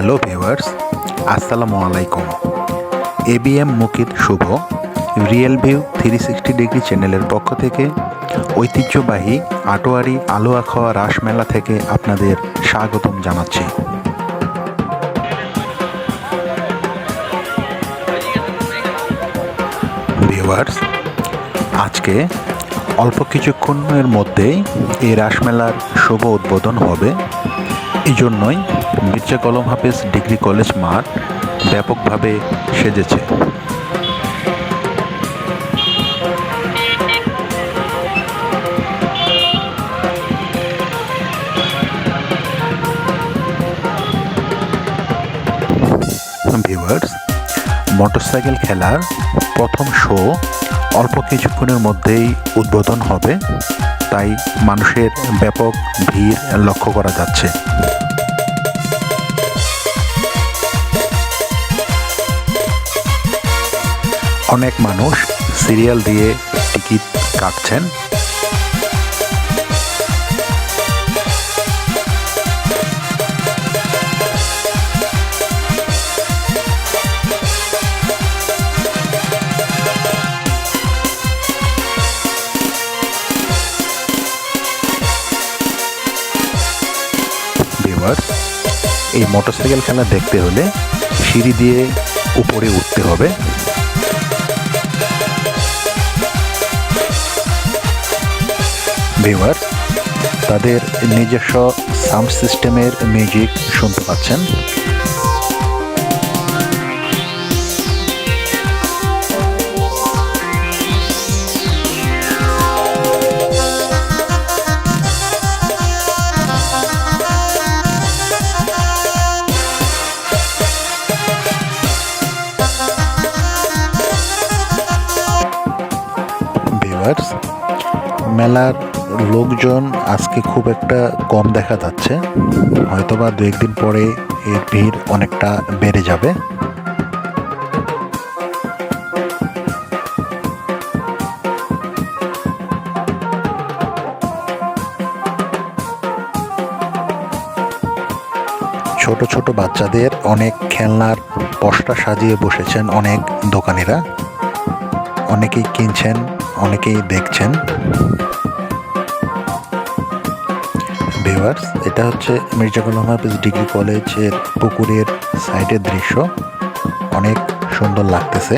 Hello viewers আসসালামু আলাইকুম ABM Mukit Shuvo real view three sixty degree চ্যানেলের পক্ষ থেকে ঐতিহ্যবাহী আটোয়ারি আলোয়া খাওয়া রাসমেলা থেকে আপনাদের স্বাগতম জানাচ্ছি। ভিউয়ার্স আজকে অল্প কিছুক্ষণের মধ্যেই এই রাসমেলার শুভ উদ্বোধন হবে। এই জন্যই মির্জা কলম হাফেজ ডিগ্রি কলেজ মাঠ ব্যাপকভাবে সেজেছে। মোটরসাইকেল খেলার প্রথম শো অল্প কিছুক্ষণের মধ্যেই উদ্বোধন হবে, তাই মানুষের ব্যাপক ভিড় লক্ষ্য করা যাচ্ছে। অনেক মানুষ সিরিয়াল দিয়ে টিকিট কাটছেন। এই মোটরসাইকেল খেলা দেখতে হলে সিঁড়ি দিয়ে উপরে উঠতে হবে। ভিউয়ার্স তাদের নিজস্ব সাউন্ড সিস্টেমের মিউজিক শুনতে পাচ্ছেন। মেলার লোকজন আজকে খুব একটা কম দেখা যাচ্ছে। হয়তোবা দু একদিন পরে এর ভিড় অনেকটা বেড়ে যাবে। ছোট ছোট বাচ্চাদের অনেক খেলনার পশটা সাজিয়ে বসেছেন অনেক দোকানিরা। অনেকেই কিনছেন, অনেকেই দেখছেন। ভিউয়ার্স এটা হচ্ছে মির্জা গোলাম হাফিজ ডিগ্রি কলেজের পুকুরের সাইডের দৃশ্য। অনেক সুন্দর লাগতেছে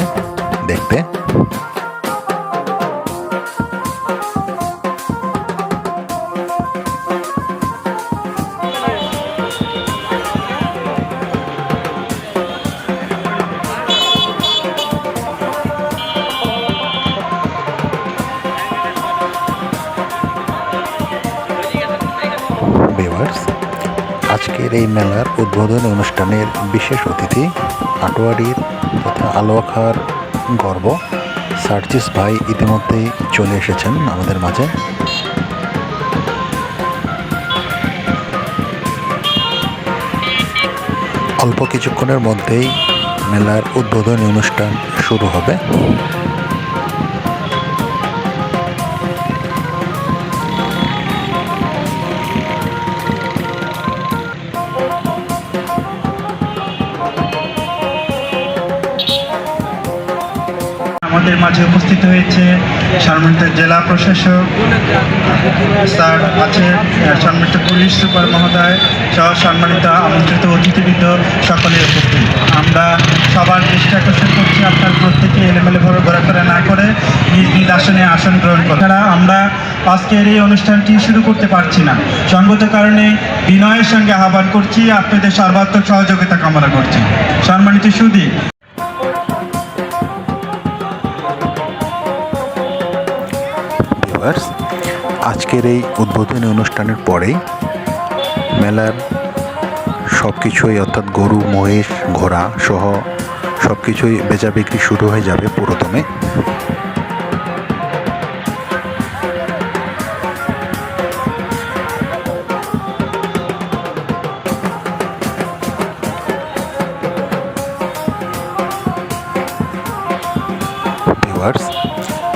দেখতে। আজকের এই মেলার উদ্বোধনী অনুষ্ঠানের বিশেষ অতিথি আটোয়ারির তথা আলোয়াখার গর্ব সার্জিস ভাই ইতিমধ্যেই চলে এসেছেন আমাদের মাঝে। অল্প কিছুক্ষণের মধ্যেই মেলার উদ্বোধনী অনুষ্ঠান শুরু হবে। আমাদের মাঝে উপস্থিত হয়েছে সম্মানিত জেলা প্রশাসক, স্যার আছে সম্মানিত পুলিশ সুপার মহোদয় সহ সম্মানিত আমন্ত্রিত অতিথিবৃন্দ সকলে উপস্থিত। আমরা সবার দৃষ্টি আকর্ষণ করছি আপনার প্রত্যেকে এলোমেলোভাবে ঘোরাফেরা না করে নিজ নিজ আসনে আসন গ্রহণ করে এছাড়া আমরা আজকের এই অনুষ্ঠানটি শুরু করতে পারছি না। সঙ্গত কারণে বিনয়ের সঙ্গে আহ্বান করছি, আপনাদের সর্বাত্মক সহযোগিতা কামনা করছি। সম্মানিত সুদী ভিউয়ার্স আজকের এই উদ্বোধনী অনুষ্ঠানের পরেই মেলার সব কিছুই অর্থাৎ গরু, মহিষ, ঘোড়া সহ সব কিছুই বেচা বিক্রি শুরু হয়ে যাবে পুরোদমে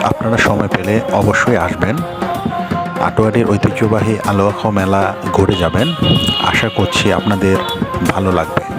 আপনারা সময় পেলে অবশ্যই আসবেন। আটোয়ারির ঐতিহ্যবাহী আলোয়াখ মেলা ঘুরে যাবেন। আশা করছি আপনাদের ভালো লাগবে।